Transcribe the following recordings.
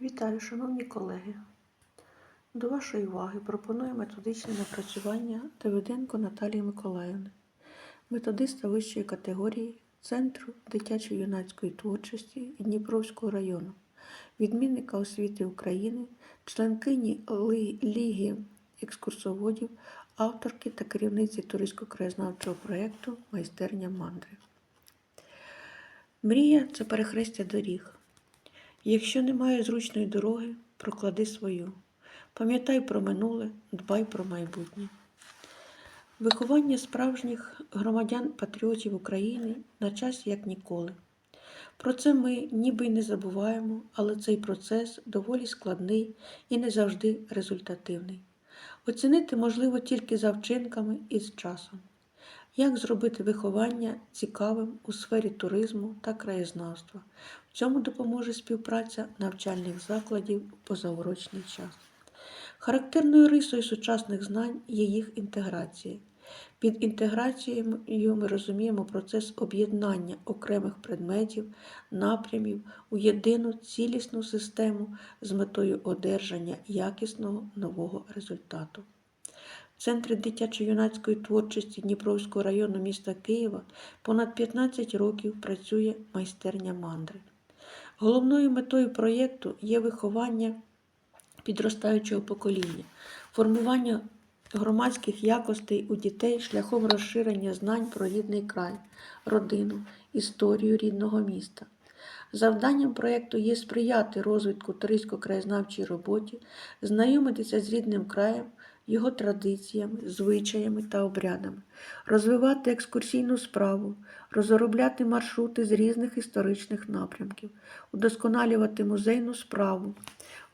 Вітаю, шановні колеги! До вашої уваги пропоную методичне напрацювання Давиденко Наталії Миколаївни, методиста вищої категорії Центру дитячо-юнацької творчості Дніпровського району, відмінника освіти України, членкині Ліги екскурсоводів, авторки та керівниці туристсько-краєзнавчого проєкту Майстерня мандри. Мрія це перехрестя доріг. Якщо немає зручної дороги, проклади свою. Пам'ятай про минуле, дбай про майбутнє. Виховання справжніх громадян-патріотів України на часі як ніколи. Про це ми ніби й не забуваємо, але цей процес доволі складний і не завжди результативний. Оцінити можливо тільки за вчинками і з часом. Як зробити виховання цікавим у сфері туризму та краєзнавства? В цьому допоможе співпраця навчальних закладів у позаурочний час. Характерною рисою сучасних знань є їх інтеграція. Під інтеграцією ми розуміємо процес об'єднання окремих предметів, напрямів у єдину цілісну систему з метою одержання якісного нового результату. В Центрі дитячо-юнацької творчості Дніпровського району міста Києва понад 15 років працює майстерня мандри. Головною метою проєкту є виховання підростаючого покоління, формування громадських якостей у дітей шляхом розширення знань про рідний край, родину, історію рідного міста. Завданням проєкту є сприяти розвитку туристсько-краєзнавчій роботі, знайомитися з рідним краєм, його традиціями, звичаями та обрядами, розвивати екскурсійну справу, розробляти маршрути з різних історичних напрямків, удосконалювати музейну справу,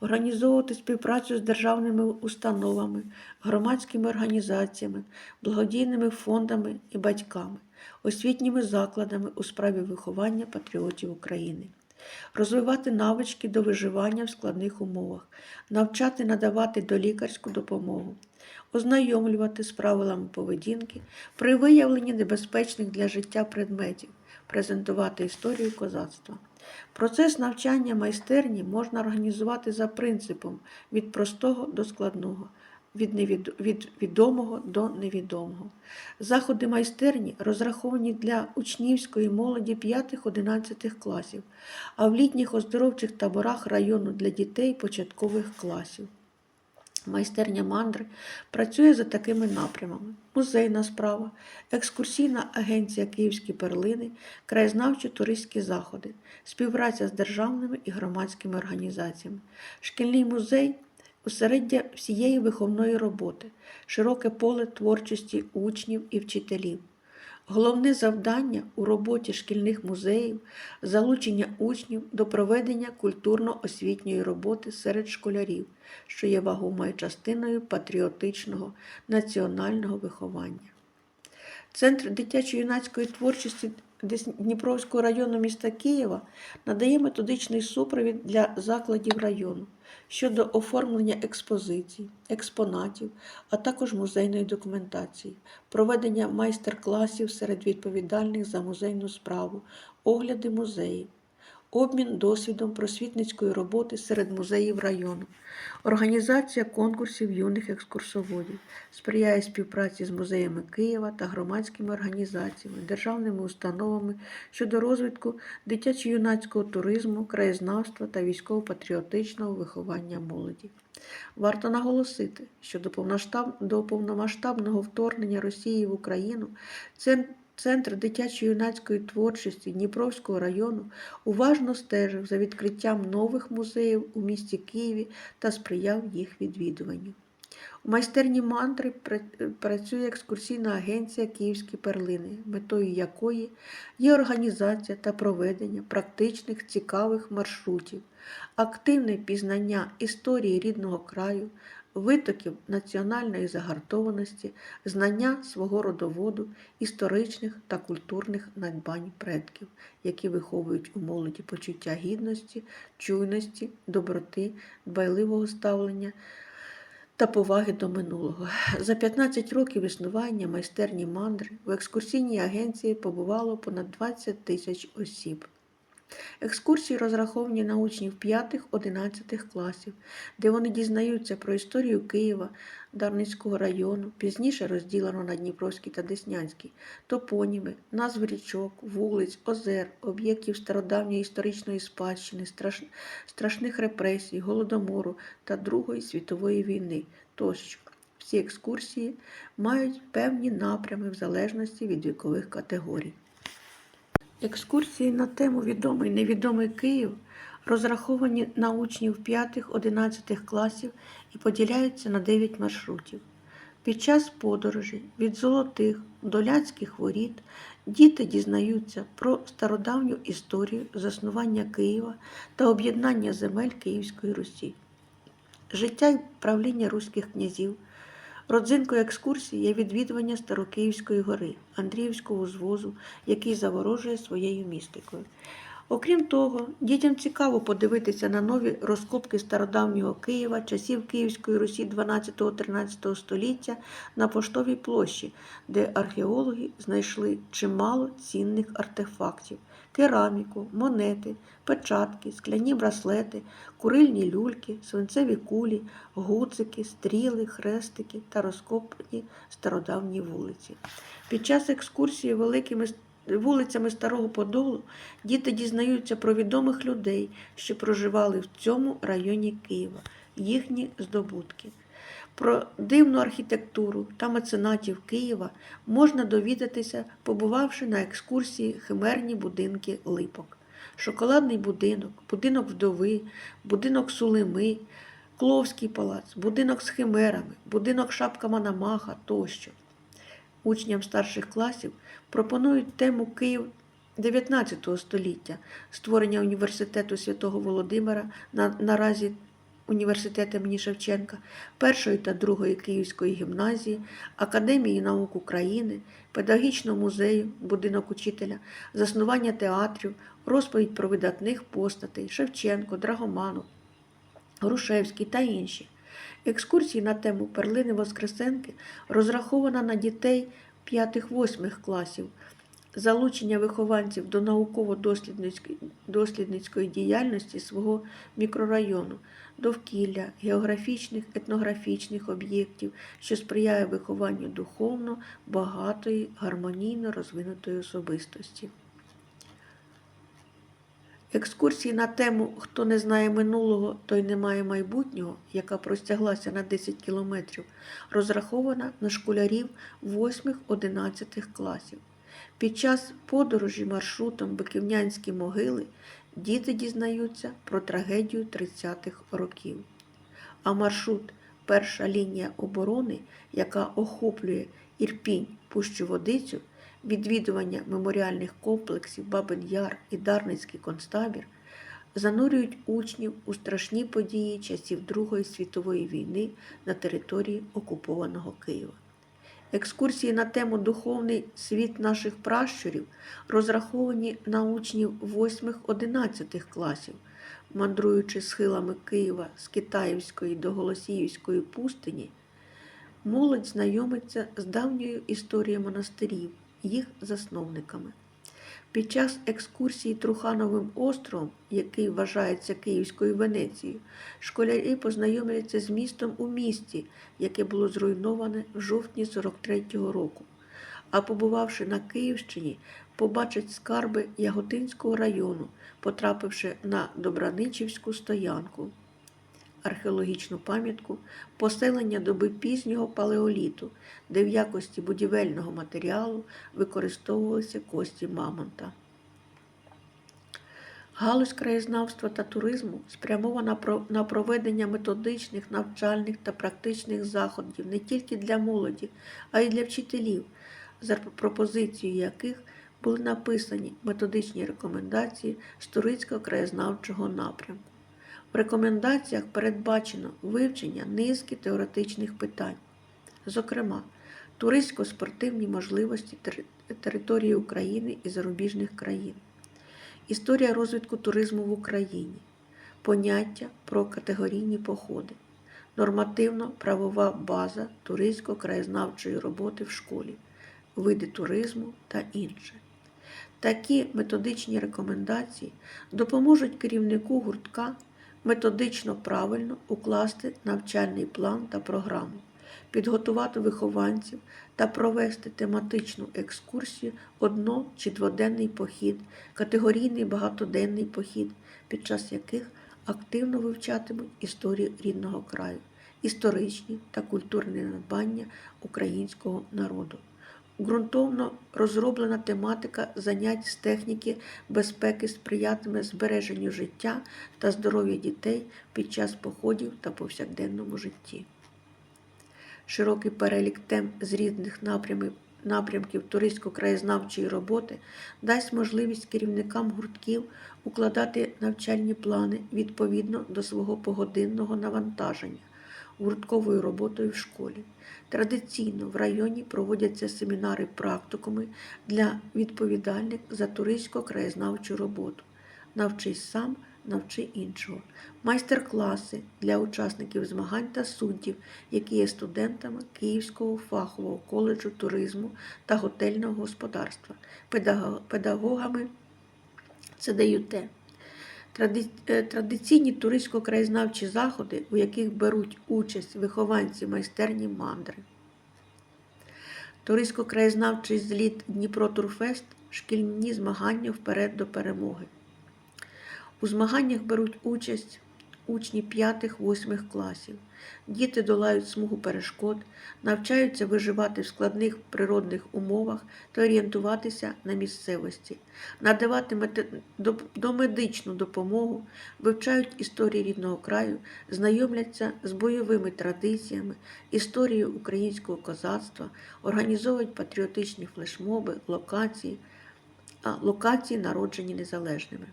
організовувати співпрацю з державними установами, громадськими організаціями, благодійними фондами і батьками, освітніми закладами у справі виховання патріотів України. Розвивати навички до виживання в складних умовах, навчати надавати долікарську допомогу, ознайомлювати з правилами поведінки при виявленні небезпечних для життя предметів, презентувати історію козацтва. Процес навчання майстерні можна організувати за принципом від простого до складного, від, невід... від відомого до невідомого. Заходи майстерні розраховані для учнівської молоді 5-11 класів, а в літніх оздоровчих таборах району для дітей початкових класів. Майстерня мандри працює за такими напрямами: музейна справа, екскурсійна агенція Київські перлини, краєзнавчо-туристські заходи, співпраця з державними і громадськими організаціями, шкільний музей осереддя всієї виховної роботи, широке поле творчості учнів і вчителів. Головне завдання у роботі шкільних музеїв залучення учнів до проведення культурно-освітньої роботи серед школярів, що є вагомою частиною патріотичного національного виховання. Центр дитячо-юнацької творчості Дніпровського району міста Києва надає методичний супровід для закладів району щодо оформлення експозицій, експонатів, а також музейної документації, проведення майстер-класів серед відповідальних за музейну справу, огляди музеїв, обмін досвідом просвітницької роботи серед музеїв району, організація конкурсів юних екскурсоводів, сприяє співпраці з музеями Києва та громадськими організаціями, державними установами щодо розвитку дитячо-юнацького туризму, краєзнавства та військово-патріотичного виховання молоді. Варто наголосити, що до повномасштабного вторгнення Росії в Україну Цен- Центр дитячо-юнацької творчості Дніпровського району уважно стежив за відкриттям нових музеїв у місті Києві та сприяв їх відвідуванню. У майстерні мантри працює екскурсійна агенція Київські перлини, метою якої є організація та проведення практичних цікавих маршрутів, активне пізнання історії рідного краю, витоків національної загартованості, знання свого родоводу, історичних та культурних надбань предків, які виховують у молоді почуття гідності, чуйності, доброти, дбайливого ставлення та поваги до минулого. За 15 років існування майстерні мандри в екскурсійній агенції побувало понад 20 тисяч осіб. Екскурсії розраховані на учнів 5-11 класів, де вони дізнаються про історію Києва, Дарницького району, пізніше розділено на Дніпровський та Деснянський, топоніми, назви річок, вулиць, озер, об'єктів стародавньої історичної спадщини, страш... страшних репресій, голодомору та Другої світової війни тощо. Всі екскурсії мають певні напрями в залежності від вікових категорій. Екскурсії на тему Відомий невідомий Київ розраховані на учнів 5-11 класів і поділяються на 9 маршрутів. Під час подорожі від золотих до ляцьких воріт діти дізнаються про стародавню історію заснування Києва та об'єднання земель Київської Русі, життя й правління руських князів. Родзинкою екскурсії є відвідування Старокиївської гори, Андріївського звозу, який заворожує своєю містикою. Окрім того, дітям цікаво подивитися на нові розкопки стародавнього Києва, часів Київської Русі 12-13 століття на Поштовій площі, де археологи знайшли чимало цінних артефактів: кераміку, монети, печатки, скляні браслети, курильні люльки, свинцеві кулі, гуцики, стріли, хрестики та розкопані стародавні вулиці. Під час екскурсії великими вулицями Старого Подолу діти дізнаються про відомих людей, що проживали в цьому районі Києва, їхні здобутки. Про дивну архітектуру та меценатів Києва можна довідатися, побувавши на екскурсії химерні будинки липок. Шоколадний будинок, будинок вдови, будинок Сулими, Кловський палац, будинок з химерами, будинок Шапка Манамаха тощо. Учням старших класів пропонують тему Київ 19 століття, створення університету святого Володимира на, наразі університет імені Шевченка, першої та другої Київської гімназії, Академії наук України, педагогічного музею, будинок учителя, заснування театрів, розповідь про видатних постатей Шевченко, Драгоманов, Грушевський та інші. Екскурсії на тему перлини Воскресенки розрахована на дітей 5-8 класів, залучення вихованців до науково-дослідницької діяльності свого мікрорайону, довкілля, географічних, етнографічних об'єктів, що сприяє вихованню духовно багатої, гармонійно розвинутої особистості. Екскурсії на тему Хто не знає минулого, той не має майбутнього, яка простяглася на 10 кілометрів, розрахована на школярів 8-11 класів. Під час подорожі маршрутом Биківнянські могили діти дізнаються про трагедію 30-х років. А маршрут Перша лінія оборони, яка охоплює Ірпінь, Пущу Водицю, відвідування меморіальних комплексів Бабин Яр і Дарницький концтабір занурюють учнів у страшні події часів Другої світової війни на території окупованого Києва. Екскурсії на тему Духовний світ наших пращурів розраховані на учнів 8-11 класів, мандруючи схилами Києва з Китаївської до Голосіївської пустині, молодь знайомиться з давньою історією монастирів їх засновниками. Під час екскурсії Трухановим островом, який вважається Київською Венецією, школярі познайомляться з містом у місті, яке було зруйноване в жовтні 43-го року. А побувавши на Київщині, побачать скарби Яготинського району, потрапивши на Добраничівську стоянку археологічну пам'ятку поселення доби пізнього палеоліту, де в якості будівельного матеріалу використовувалися кості мамонта. Галузь краєзнавства та туризму спрямована на проведення методичних, навчальних та практичних заходів не тільки для молоді, а й для вчителів, за пропозицією яких були написані методичні рекомендації з турицького краєзнавчого напрямку. В рекомендаціях передбачено вивчення низки теоретичних питань, зокрема, туристсько-спортивні можливості території України і зарубіжних країн, історія розвитку туризму в Україні, поняття про категорійні походи, нормативно-правова база туристсько-краєзнавчої роботи в школі, види туризму та інше. Такі методичні рекомендації допоможуть керівнику гуртка методично правильно укласти навчальний план та програму, підготувати вихованців та провести тематичну екскурсію одно- чи дводенний похід, категорійний багатоденний похід, під час яких активно вивчатимуть історію рідного краю, історичні та культурні надбання українського народу. Ґрунтовно розроблена тематика занять з техніки безпеки сприятиме збереженню життя та здоров'я дітей під час походів та повсякденному житті. Широкий перелік тем з різних напрямів, напрямків туристсько-краєзнавчої роботи дасть можливість керівникам гуртків укладати навчальні плани відповідно до свого погодинного навантаження гуртковою роботою в школі. Традиційно в районі проводяться семінари практикуми для відповідальних за туристсько-краєзнавчу роботу. Навчись сам, навчи іншого. Майстер-класи для учасників змагань та суддів, які є студентами Київського фахового коледжу туризму та готельного господарства, педаго- педагогами ЦДЮТ. Е, Традиційні туристсько-краєзнавчі заходи, у яких беруть участь вихованці майстерні мандри. Туристсько-краєзнавчий зліт Дніпро Турфест шкільні змагання вперед до перемоги. У змаганнях беруть участь учні 5-8 класів. Діти долають смугу перешкод, навчаються виживати в складних природних умовах та орієнтуватися на місцевості, надавати домедичну допомогу, вивчають історії рідного краю, знайомляться з бойовими традиціями, історією українського козацтва, організовують патріотичні флешмоби, локації, локації народжені незалежними.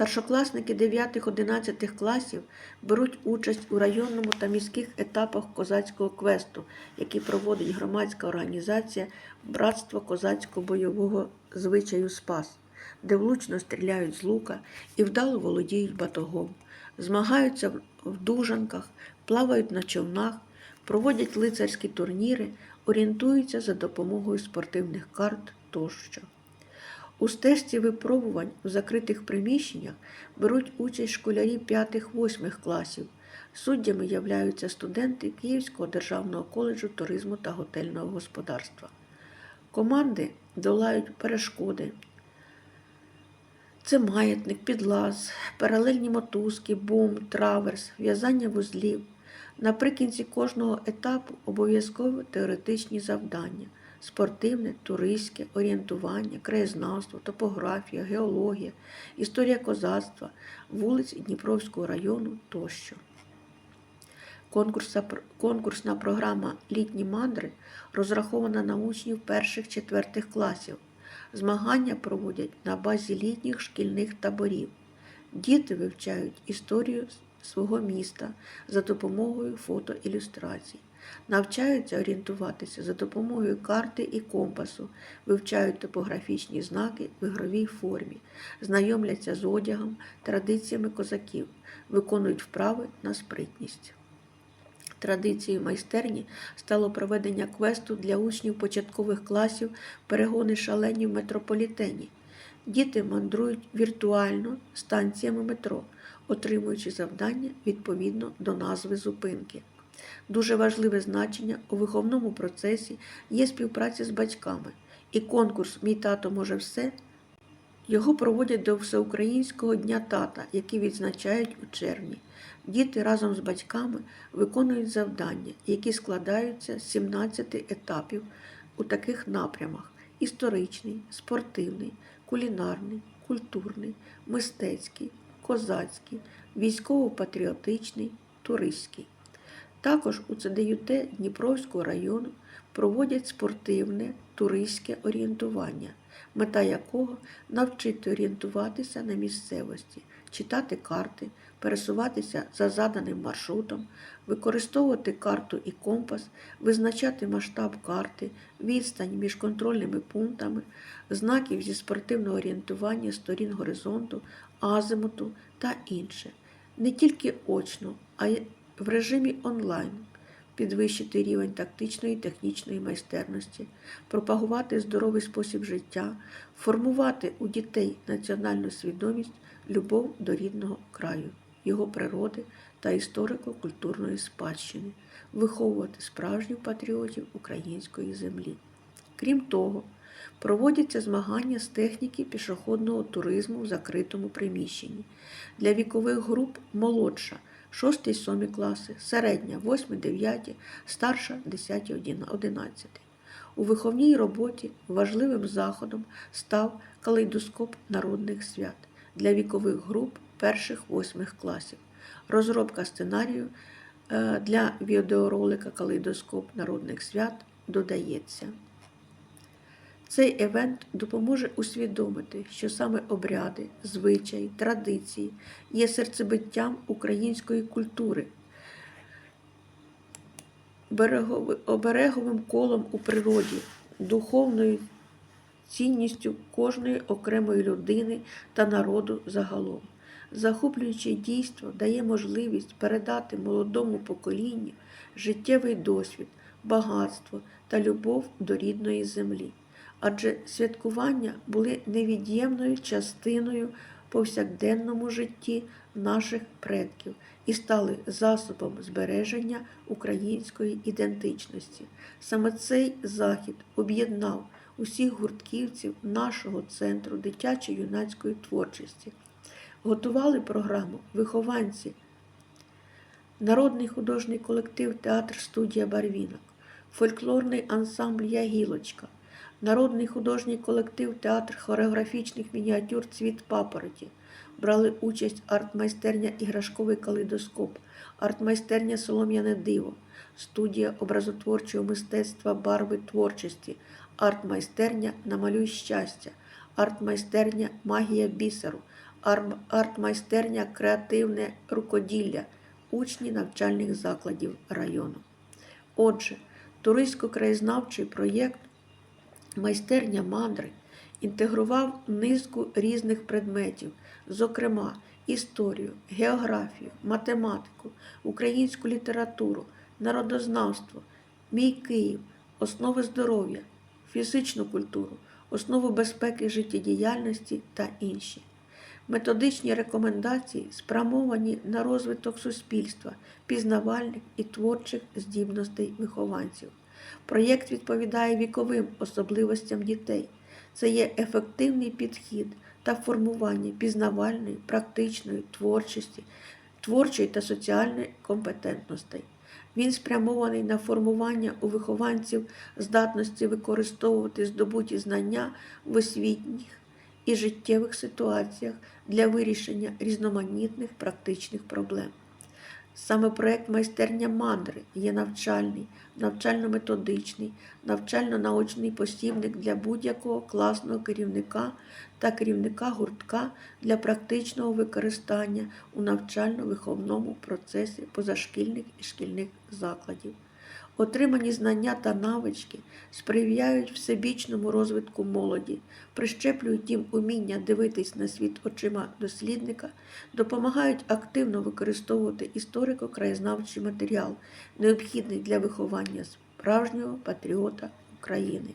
Старшокласники 9-11 класів беруть участь у районному та міських етапах козацького квесту, які проводить громадська організація Братство козацько-бойового звичаю Спас, де влучно стріляють з лука і вдало володіють батогом, змагаються в- дужанках, плавають на човнах, проводять лицарські турніри, орієнтуються за допомогою спортивних карт тощо. У стежці випробувань у закритих приміщеннях беруть участь школярі 5-8 класів. Суддями являються студенти Київського державного коледжу туризму та готельного господарства. Команди долають перешкоди. Це маятник, підлаз, паралельні мотузки, бум, траверс, в'язання вузлів. Наприкінці кожного етапу обов'язково теоретичні завдання спортивне, туристське, орієнтування, краєзнавство, топографія, геологія, історія козацтва, вулиць Дніпровського району тощо. Конкурсна програма Літні мандри розрахована на учнів перших-четвертих класів. Змагання проводять на базі літніх шкільних таборів. Діти вивчають історію свого міста за допомогою фотоілюстрацій, навчаються орієнтуватися за допомогою карти і компасу, вивчають топографічні знаки в ігровій формі, знайомляться з одягом, традиціями козаків, виконують вправи на спритність. Традицією майстерні стало проведення квесту для учнів початкових класів перегони шалені в метрополітені. Діти мандрують віртуально станціями метро, отримуючи завдання відповідно до назви зупинки. Дуже важливе значення у виховному процесі є співпраця з батьками, і конкурс Мій тато може все його проводять до Всеукраїнського дня тата, який відзначають у червні. Діти разом з батьками виконують завдання, які складаються з 17 етапів у таких напрямах: історичний, спортивний, кулінарний, культурний, мистецький, козацький, військово-патріотичний, туристський. Також у ЦДЮТ Дніпровського району проводять спортивне туристське орієнтування, мета якого навчити орієнтуватися на місцевості, читати карти, пересуватися за заданим маршрутом, використовувати карту і компас, визначати масштаб карти, відстань між контрольними пунктами, знаків зі спортивного орієнтування сторін горизонту, азимуту та інше. Не тільки очно, а й в режимі онлайн. підвищити рівень тактичної і технічної майстерності, пропагувати здоровий спосіб життя, формувати у дітей національну свідомість, любов до рідного краю, його природи та історико-культурної спадщини, виховувати справжніх патріотів української землі. Крім того, проводяться змагання з техніки пішохідного туризму в закритому приміщенні для вікових груп молодша 6-7 класи, середня 8-9, старша 10-11. У виховній роботі важливим заходом став калейдоскоп народних свят для вікових груп перших-восьмих класів, розробка сценарію е, для відеоролика Калейдоскоп народних свят додається. Цей евент допоможе усвідомити, що саме обряди, звичаї, традиції є серцебиттям української культури, обереговим колом у природі, духовною цінністю кожної окремої людини та народу загалом. Захоплююче дійство дає можливість передати молодому поколінню життєвий досвід, багатство та любов до рідної землі. Адже святкування були невід'ємною частиною повсякденному житті наших предків і стали засобом збереження української ідентичності. Саме цей захід об'єднав усіх гуртківців нашого центру дитячо-юнацької творчості. Готували програму вихованці, народний художній колектив Театр студія Барвінок, фольклорний ансамбль Ягілочка, народний художній колектив Театр хореографічних мініатюр Цвіт папороті. Брали участь артмайстерня Іграшковий калейдоскоп, артмайстерня Солом'яне диво, студія образотворчого мистецтва барви творчості, артмайстерня Намалюй щастя, артмайстерня Магія бісеру, артмайстерня Креативне рукоділля, учні навчальних закладів району. Отже, туристсько-краєзнавчий проєкт Майстерня мандри інтегрував низку різних предметів, зокрема історію, географію, математику, українську літературу, народознавство, мій Київ, основи здоров'я, фізичну культуру, основу безпеки життєдіяльності та інші. Методичні рекомендації спрямовані на розвиток суспільства, пізнавальних і творчих здібностей вихованців. Проєкт відповідає віковим особливостям дітей. Це є ефективний підхід та формування пізнавальної, практичної творчості, творчої та соціальної компетентностей. Він спрямований на формування у вихованців здатності використовувати здобуті знання в освітніх і життєвих ситуаціях для вирішення різноманітних практичних проблем. Саме проект майстерня мандри є навчальний, навчально-методичний, навчально-научний посібник для будь-якого класного керівника та керівника гуртка для практичного використання у навчально-виховному процесі позашкільних і шкільних закладів. Отримані знання та навички сприяють всебічному розвитку молоді, прищеплюють їм уміння дивитись на світ очима дослідника, допомагають активно використовувати історико-краєзнавчий матеріал, необхідний для виховання справжнього патріота України.